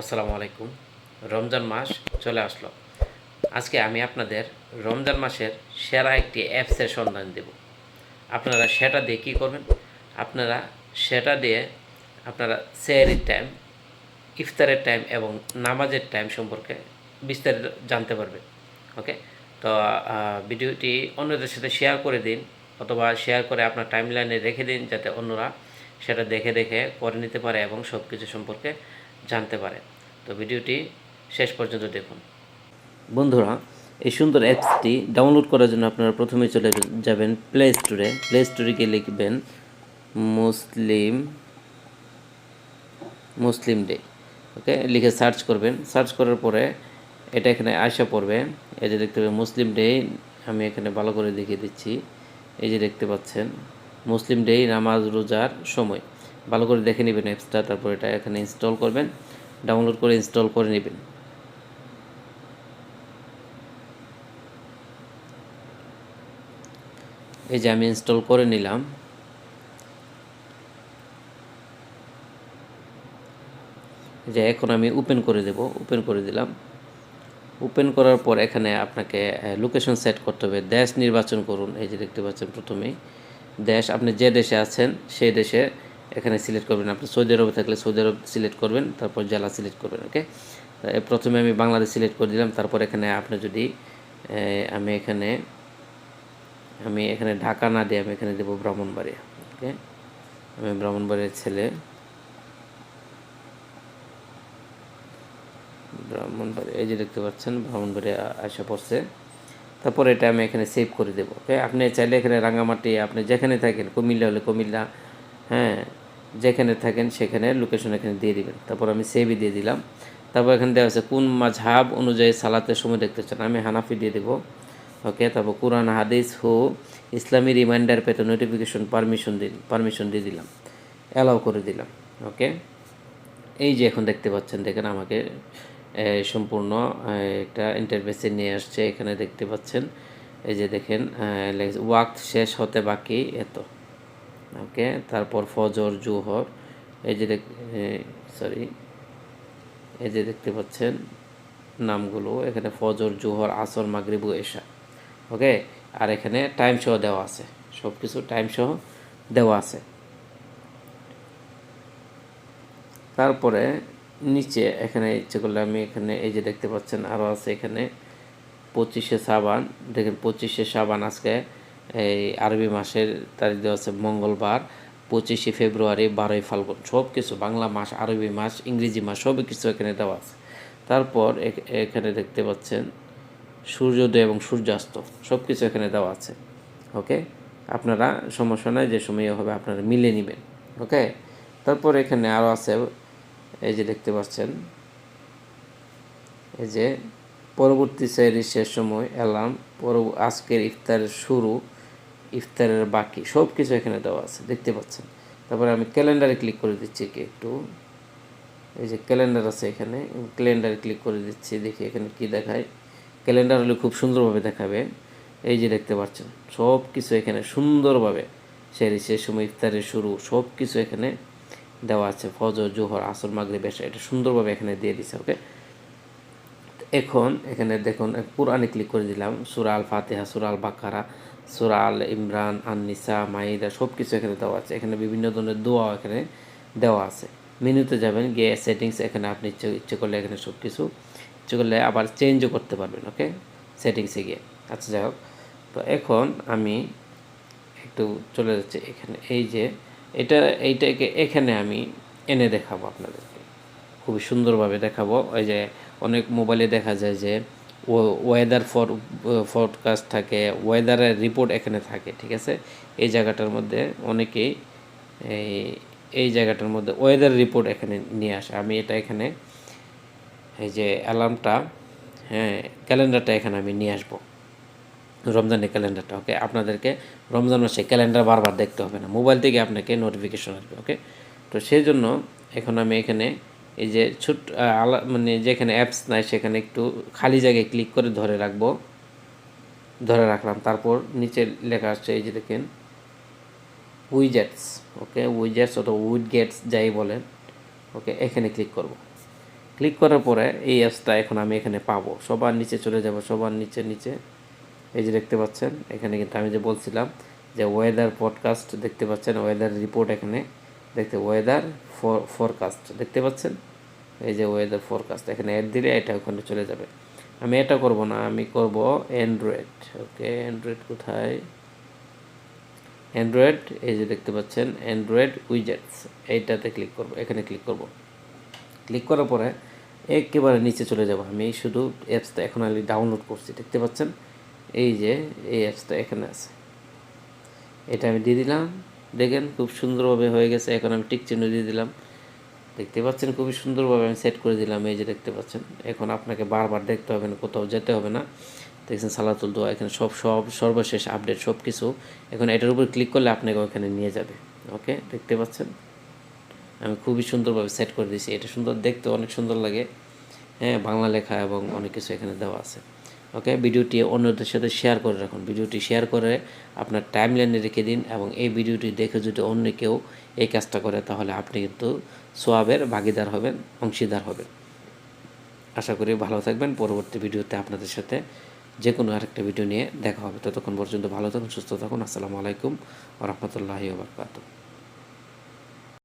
আসসালামু আলাইকুম। রমজান মাস চলে আসলো। আজকে আমি আপনাদের রমজান মাসের সেরা একটি অ্যাপসের সন্ধান দেব। আপনারা সেটা দিয়ে কী করবেন? আপনারা সেটা দিয়ে আপনারা সেয়ারির টাইম ইফতারের টাইম এবং নামাজের টাইম সম্পর্কে বিস্তারিত জানতে পারবেন ওকে তো ভিডিওটি অন্যদের সাথে শেয়ার করে দিন অথবা শেয়ার করে আপনার টাইম লাইনে রেখে দিন যাতে অন্যরা সেটা দেখে দেখে করে নিতে পারে এবং সব কিছু সম্পর্কে জানতে পারে। তো ভিডিওটি শেষ পর্যন্ত দেখুন। বন্ধুরা, এই সুন্দর অ্যাপসটি ডাউনলোড করার জন্য আপনারা প্রথমে চলে যাবেন প্লে স্টোরে প্লে স্টোরে গিয়ে লিখবেন, মুসলিম মুসলিম ডে ওকে? লিখে সার্চ করবেন। সার্চ করার পরে এটা এখানে আসা পড়বে। এই যে দেখতে পাবেন মুসলিম ডে আমি এখানে ভালো করে দেখিয়ে দিচ্ছি। এই যে দেখতে পাচ্ছেন, মুসলিম ডে নামাজ, রোজার সময়। ভালো করে দেখে নেবেন অ্যাপসটা, তারপর এটা এখানে ইনস্টল করবেন ডাউনলোড করে ইনস্টল করে নেবেন। এই যে আমি ইনস্টল করে নিলাম। যে এখন আমি ওপেন করে দেব ওপেন করে দিলাম। ওপেন করার পর এখানে আপনাকে লোকেশন সেট করতে হবে দেশ নির্বাচন করুন। এই যে দেখতে পাচ্ছেন প্রথমেই। দেশ আপনি যে দেশে আছেন, সেই দেশে এখানে সিলেক্ট করবেন আপনি। সৌদি আরবে থাকলে সৌদি আরব সিলেক্ট করবেন, তারপর জেলা সিলেক্ট করবেন, ওকে? প্রথমে আমি বাংলাদেশ সিলেক্ট করে দিলাম, তারপর এখানে আপনি যদি আমি এখানে আমি এখানে ঢাকা না দিয়ে আমি এখানে দেবো ব্রাহ্মণবাড়িয়া, ওকে? আমি ব্রাহ্মণবাড়িয়ার ছেলে, ব্রাহ্মণবাড়িয়া, এই যে দেখতে পাচ্ছেন, ব্রাহ্মণবাড়িয়া আসা পড়ছে। তারপর এটা আমি এখানে সেভ করে দেবো, ওকে? আপনি চাইলে এখানে রাঙামাটি আপনি যেখানে থাকেন, কুমিল্লা হলে কুমিল্লা হ্যাঁ? যেখানে থাকেন সেখানে লোকেশন এখানে দিয়ে দিবেন। তারপর আমি সেভই দিয়ে দিলাম। তারপর এখানে দেওয়া আছে, কোন মাঝহাব অনুযায়ী সালাতের সময় দেখতে চান? আমি হানাফি দিয়ে দেবো। ওকে তারপর কোরআন, হাদিস, হো, ইসলামী রিমাইন্ডার পেতে নোটিফিকেশন পারমিশন দিন পারমিশন দিয়ে দিলাম। অ্যালাউ করে দিলাম। ওকে এই যে এখন দেখতে পাচ্ছেন, দেখেন আমাকে সম্পূর্ণ একটা ইন্টারভেসে নিয়ে আসছে। এখানে দেখতে পাচ্ছেন, এই যে দেখেন ওয়াক্ত শেষ হতে বাকি, এত। ওকে, তারপর ফজর, জুহর, এই যে সরি এই যে দেখতে পাচ্ছেন নামগুলো, এখানে ফজর, জুহর, আসর, মাগরিব এশা, ওকে? আর এখানে টাইম সহ দেওয়া আছে সব কিছু টাইম সহ দেওয়া আছে। তারপরে নিচে এখানে ইচ্ছে করলে আমি এখানে এই যে দেখতে পাচ্ছেন আরও আছে এখানে পঁচিশে সাবান দেখেন পঁচিশে সাবান আজকে এই আরবি মাসের তারিখ দেওয়া আছে মঙ্গলবার, পঁচিশে ফেব্রুয়ারি, বারোই ফাল্গুন সব কিছু বাংলা মাস, আরবি মাস, ইংরেজি মাস সব কিছু এখানে দেওয়া আছে। তারপর এখানে দেখতে পাচ্ছেন সূর্যোদয় এবং সূর্যাস্ত সব কিছু এখানে দেওয়া আছে, ওকে? আপনারা সমস্যা নাই, যে সময় হবে আপনারা মিলে নেবেন, ওকে? তারপর এখানে আরও আছে, এই যে দেখতে পাচ্ছেন, এই যে পরবর্তী শ্রেণির শেষ সময়, অ্যালার্ম পর আজকের ইফতারের শুরু ইফতারের বাকি সব কিছু এখানে দেওয়া আছে, দেখতে পাচ্ছেন। তারপরে আমি ক্যালেন্ডারে ক্লিক করে দিচ্ছি কি একটু। এই যে ক্যালেন্ডার আছে এখানে ক্যালেন্ডারে ক্লিক করে দিচ্ছি, দেখি এখানে কি দেখায়। ক্যালেন্ডার হলে খুব সুন্দরভাবে দেখাবে। এই যে দেখতে পাচ্ছেন সব কিছু এখানে সুন্দরভাবে সেই শেষ সময় ইফতারের শুরু সব কিছু এখানে দেওয়া আছে। ফজর, জোহর, আসর, মাগরিব এসা এটা সুন্দরভাবে এখানে দিয়ে দিছে, ওকে? এখন এখানে দেখুন, কোরআনে ক্লিক করে দিলাম সুরাল ফাতেহা সুরাল বাকারা সুরাল ইমরান আননিসা, মাইদা সব কিছু এখানে দেওয়া আছে। এখানে বিভিন্ন ধরনের দোয়া এখানে দেওয়া আছে। মেনুতে যাবেন, গিয়ে সেটিংস এখানে আপনি ইচ্ছে ইচ্ছে করলে এখানে সব কিছু ইচ্ছে করলে আবার চেঞ্জও করতে পারবেন ওকে সেটিংসে গিয়ে। আচ্ছা যাই হোক। তো এখন আমি একটু চলে যাচ্ছে এখানে। এই যে, এটা, এইটাকে এখানে আমি এনে দেখাবো আপনাদেরকে খুবই সুন্দরভাবে দেখাবো। ওই যে অনেক মোবাইলে দেখা যায় যে ওয়েদার ফর ফরকাস্ট থাকে ওয়েদারের রিপোর্ট এখানে থাকে, ঠিক আছে? এই জায়গাটার মধ্যে অনেকেই এই এই জায়গাটার মধ্যে ওয়েদার রিপোর্ট এখানে নিয়ে আসে। আমি এটা এখানে, এই যে অ্যালার্মটা হ্যাঁ ক্যালেন্ডারটা এখানে আমি নিয়ে আসব। রমজানের ক্যালেন্ডারটা ওকে আপনাদেরকে রমজান মাসে ক্যালেন্ডার বারবার দেখতে হবে না। মোবাইল থেকে আপনাকে নোটিফিকেশন আসবে ওকে তো সেই জন্য এখন আমি এখানে এই যে ছোট আলা মানে যেখানে অ্যাপস নাই সেখানে একটু খালি জায়গায় ক্লিক করে ধরে রাখব। ধরে রাখলাম, তারপর নিচে লেখা আসছে এই যে দেখেন উইজেটস ওকে উইজেটস অথবা উইড গেটস যাই বলেন ওকে এখানে ক্লিক করব। ক্লিক করার পরে এই অ্যাপসটা এখন আমি এখানে পাবো। সবার নিচে চলে যাব, সবার নিচে নিচে। এই যে দেখতে পাচ্ছেন, এখানে কিন্তু আমি যে বলছিলাম যে ওয়েদার পডকাস্ট দেখতে পাচ্ছেন ওয়েদার রিপোর্ট এখানে। দেখতে ওয়েদার ফরকাস্ট দেখতে পাচ্ছেন? এই যে ওয়েদার ফরকাস্ট এখানে অ্যাড দিলে এটা ওখানে চলে যাবে। আমি এটা করব না, আমি করব অ্যান্ড্রয়েড ওকে অ্যান্ড্রয়েড কোথায়? অ্যান্ড্রয়েড এই যে দেখতে পাচ্ছেন অ্যান্ড্রয়েড উইজেটস এইটাতে ক্লিক করব, এখানে ক্লিক করব। ক্লিক করার পরে একেবারে নিচে চলে যাব আমি, শুধু অ্যাপসটা এখন আমি ডাউনলোড করছি, দেখতে পাচ্ছেন? এই যে, এই অ্যাপসটা এখানে আছে। এটা আমি দিয়ে দিলাম। দেখেন খুব সুন্দরভাবে হয়ে গেছে। এখন আমি টিক চিহ্ন দিয়ে দিলাম। দেখতে পাচ্ছেন খুবই সুন্দরভাবে আমি সেট করে দিলাম। এই যে দেখতে পাচ্ছেন, এখন আপনাকে বারবার দেখতে হবে না, কোথাও যেতে হবে না। দেখছেন সালাতুল দোয়া, এখানে সব সব, সর্বশেষ আপডেট সব কিছু এখন এটার উপর ক্লিক করলে আপনাকে ওখানে নিয়ে যাবে। ওকে দেখতে পাচ্ছেন? আমি খুবই সুন্দরভাবে সেট করে দিয়েছি। এটা সুন্দর, দেখতে অনেক সুন্দর লাগে। হ্যাঁ বাংলা লেখা এবং অনেক কিছু এখানে দেওয়া আছে। ওকে ভিডিওটি অন্যদের সাথে শেয়ার করে রাখুন। ভিডিওটি শেয়ার করে আপনার টাইম লাইনে রেখে দিন এবং এই ভিডিওটি দেখে যদি অন্য কেউ এই কাজটা করে, তাহলে আপনি কিন্তু সোয়াবের ভাগিদার হবেন, অংশীদার হবেন। আশা করি ভালো থাকবেন। পরবর্তী ভিডিওতে আপনাদের সাথে যে কোনো আরেকটা ভিডিও নিয়ে দেখা হবে। ততক্ষণ পর্যন্ত ভালো থাকুন, সুস্থ থাকুন। আসসালামু আলাইকুম রহমতুল্লাহি ওবরকাতুহ